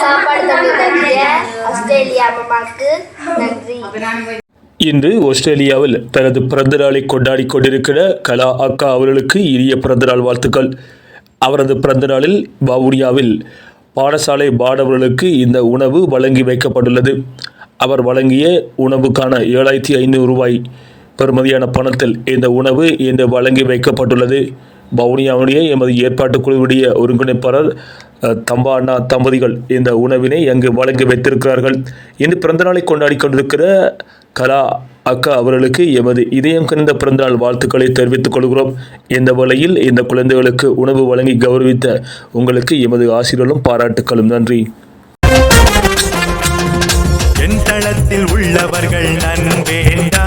சாப்பாடு தந்து தந்திய ஆஸ்திரேலியா அம்மாவுக்கு நன்றி. இன்று ஆஸ்திரேலியாவில் தனது பிறந்தநாளை கொண்டாடி கொண்டிருக்கிற கலா அக்கா அவர்களுக்கு இனிய பிறந்தநாள் வாழ்த்துக்கள். அவரது பிறந்தநாளில் வவுனியாவில் பாடசாலை மாணவர்களுக்கு இந்த உணவு வழங்கி வைக்கப்பட்டுள்ளது. அவர் வழங்கிய உணவுக்கான ஏழாயிரத்தி ஐநூறு ரூபாய் பெறுமதியான பணத்தில் இந்த உணவு இன்று வழங்கி வைக்கப்பட்டுள்ளது. வவுனியாவுடைய எமது ஏற்பாட்டு குழுவுடைய ஒருங்கிணைப்பாளர் தம்பா அண்ணா தம்பதிகள் இந்த உணவினை அங்கு வழங்கி வைத்திருக்கிறார்கள். இன்று பிறந்தநாளை கொண்டாடி கொண்டிருக்கிற கலா அக்கா அவர்களுக்கு எமது இதயம் கனிந்த பிறந்தநாள் வாழ்த்துக்களை தெரிவித்துக் கொள்கிறோம். இந்த வேளையில் இந்த குழந்தைகளுக்கு உணவு வழங்கி கௌரவித்த உங்களுக்கு எமது ஆசிரியர்களும் பாராட்டுக்களும். நன்றி. என் தளத்தில் உள்ளவர்கள் நன்வேண்டா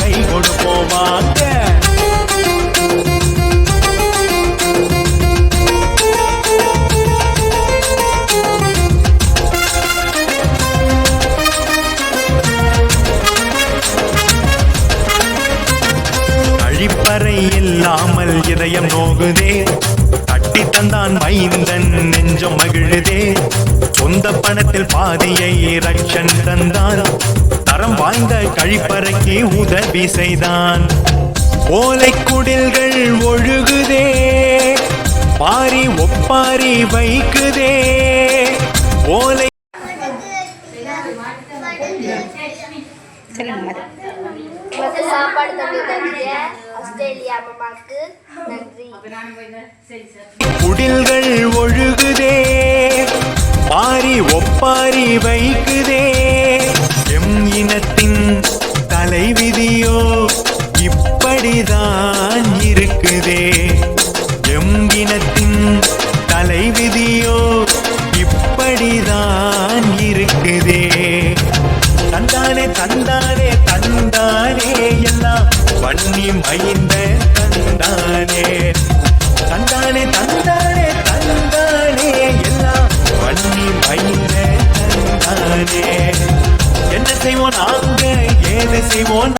கழிப்பறை இல்லாமல் இதயம் நோகுதே. கட்டி தந்தான் மைந்தன் நெஞ்சம் மகிழுதே. சொந்த பணத்தில் பாதியை ரட்சன் தந்தான். தரம் வாய்ந்த கழிப்பறைக்கு உதவி செய்தான். ஓலை குடில்கள் ஒழுகுதே. பாரி ஒப்பாரி வைக்குதே. ஓலை சாப்பாடு தந்து தந்திய ஆஸ்திரேலியா அம்மாவுக்கு நன்றி. குடில்கள் ஒழுகுதே பாரி ஒப்பாரி வைக்குதே. எம் இனத்தின் தலைவிதியோ இப்படிதான் இருக்குதே. எம் இனத்தின் தலைவிதியோ இப்படிதான் இருக்குதே. தந்தானே தந்தானே. வன்னி மைந்த தந்தானே. தந்தானே தந்தானே தந்தானே. எல்லாம் வன்னி மைந்த தந்தானே. என்ன செய்வோம் நாங்க ஏது செய்வோம்